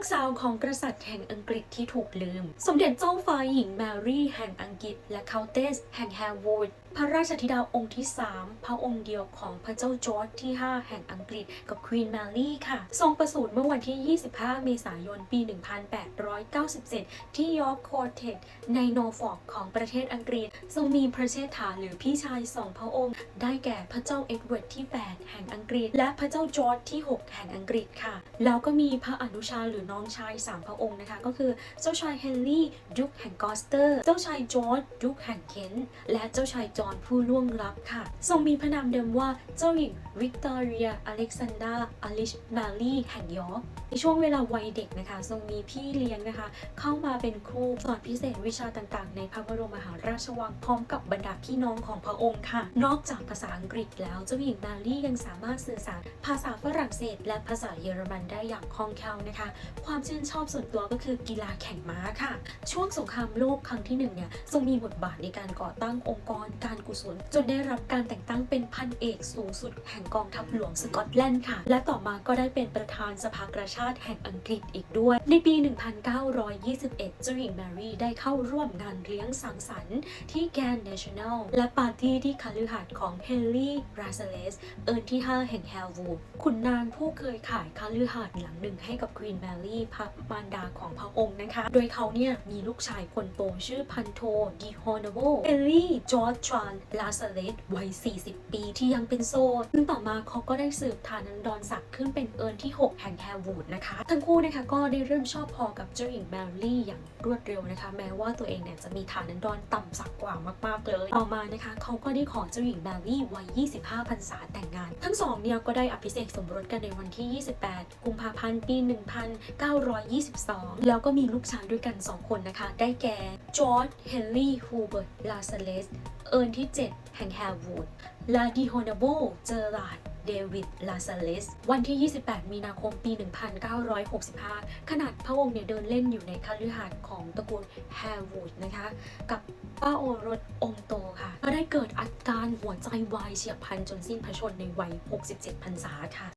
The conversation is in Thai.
ลูกสาวของกษัตริย์แห่งอังกฤษที่ถูกลืม สมเด็จเจ้าฟ้าหญิงแมรี่แห่งอังกฤษ และเคาน์เตสแห่งแฮร์วูดพระราชธิดาองค์ที่ 3 พระองค์เดียวของพระเจ้าจอร์จที่ 5 แห่งอังกฤษกับควีนแมรี่ค่ะ ทรงประสูติเมื่อวันที่ 25 เมษายน ปี 1897 ที่ยอร์กคอร์เทตในนอร์ฟอกของประเทศอังกฤษ ทรงมีพระเชษฐาหรือพี่ชายสองพระองค์ ได้แก่พระเจ้าเอ็ดเวิร์ดที่ 8 แห่งอังกฤษ และพระเจ้าจอร์จที่ 6 แห่งอังกฤษค่ะ แล้วก็มีพระอนุชาหรือน้องชาย3พระองค์นะคะ ก็คือเจ้าชายเฮนรี่ดุกแห่งกอสเตอร์ เจ้าชายจอร์จดุกแห่งเคนและเจ้าชายจอห์นผู้ล่วงลับค่ะ ทรงมีพระนามเดิมว่าเจ้าหญิงวิกตอเรียอเล็กซานดราอลิชมารีแห่งยอร์กในช่วงเวลาวัยเด็กนะคะ ทรงมีพี่เลี้ยงนะคะ เข้ามาเป็นครูสอนพิเศษวิชาต่างๆ ในพระบรมมหาราชวังพร้อมกับบรรดาพี่น้องของพระองค์ค่ะ นอกจากภาษาอังกฤษแล้วเจ้าหญิงมารียังสามารถสื่อสารภาษาฝรั่งเศส และภาษาเยอรมันได้อย่างคล่องแคล่วนะคะความชื่นชอบส่วนตัวก็คือกีฬาแข่งม้าค่ะ ช่วงสงครามโลกครั้งที่หนึ่งเนี่ยทรงมีบทบาทในการก่อตั้งองค์กรการกุศล จนได้รับการแต่งตั้งเป็นพันเอกสูงสุดแห่งกองทัพหลวงสกอตแลนด์ค่ะ และต่อมาก็ได้เป็นประธานสภากาชาติแห่งอังกฤษอีกด้วย ในปี 1921เจ้าหญิงแมรี่ได้เข้าร่วมงานเลี้ยงสังสรรค์ที่แกรนด์เนชั่นแนลและปาร์ตี้ที่คาลือหาดของเฮนรี่ราเซเลสเอิร์นที่ 5 แห่งแฮลวูดขุนนางผู้เคยขายคาลือหาดหลังหนึ่งให้กับควีนแมรี่พระมารดาของพระองค์นะคะ โดยเขาเนี่ยมีลูกชายคนโตชื่อพันโทดีฮอนโวเฮนรี่จอร์จทรานลาเซเลสวัย 40 ปีที่ยังเป็นโสดซึ่งต่อมาเขาก็ได้สืบฐานันดรศักดิ์ขึ้นเป็นเอิร์นที่ 6 แห่งแฮวูดนะคะ ทั้งคู่นะคะก็ได้เริ่มชอบพอกับเจ้าหญิงแมรี่อย่างรวดเร็วนะคะ แม้ว่าตัวเองเนี่ยจะมีฐานันดรต่ำสักกว่ามากๆเลย ต่อมานะคะเขาก็ได้ขอเจ้าหญิงแมรี่วัย 25พรรษาแต่งงาน ทั้งสองเนี่ยก็ได้อภิเษกสมรสกันในวันที่ 28 กุมภาพันธ์ปี1922 แล้วก็มีลูกชายด้วยกัน 2 คนนะคะ ได้แก่จอร์จเฮนรี่ฮูเบิร์ตลาเซเลสเอิร์นที่ 7 แห่งแฮร์วูดลาดิโฮนาโบเจอราร์ดเดวิด ลาซาเลส วันที่ 28 มีนาคม ปี 1965 ขนาดพระองค์เนี่ยเดินเล่นอยู่ในคฤหาสน์ของตระกูลแฮร์วูดนะคะ กับป้าโอรสองโตค่ะ ก็ได้เกิดอาการหัวใจวายเฉียบพลันจนสิ้นพระชนในวัย 67 พรรษาค่ะ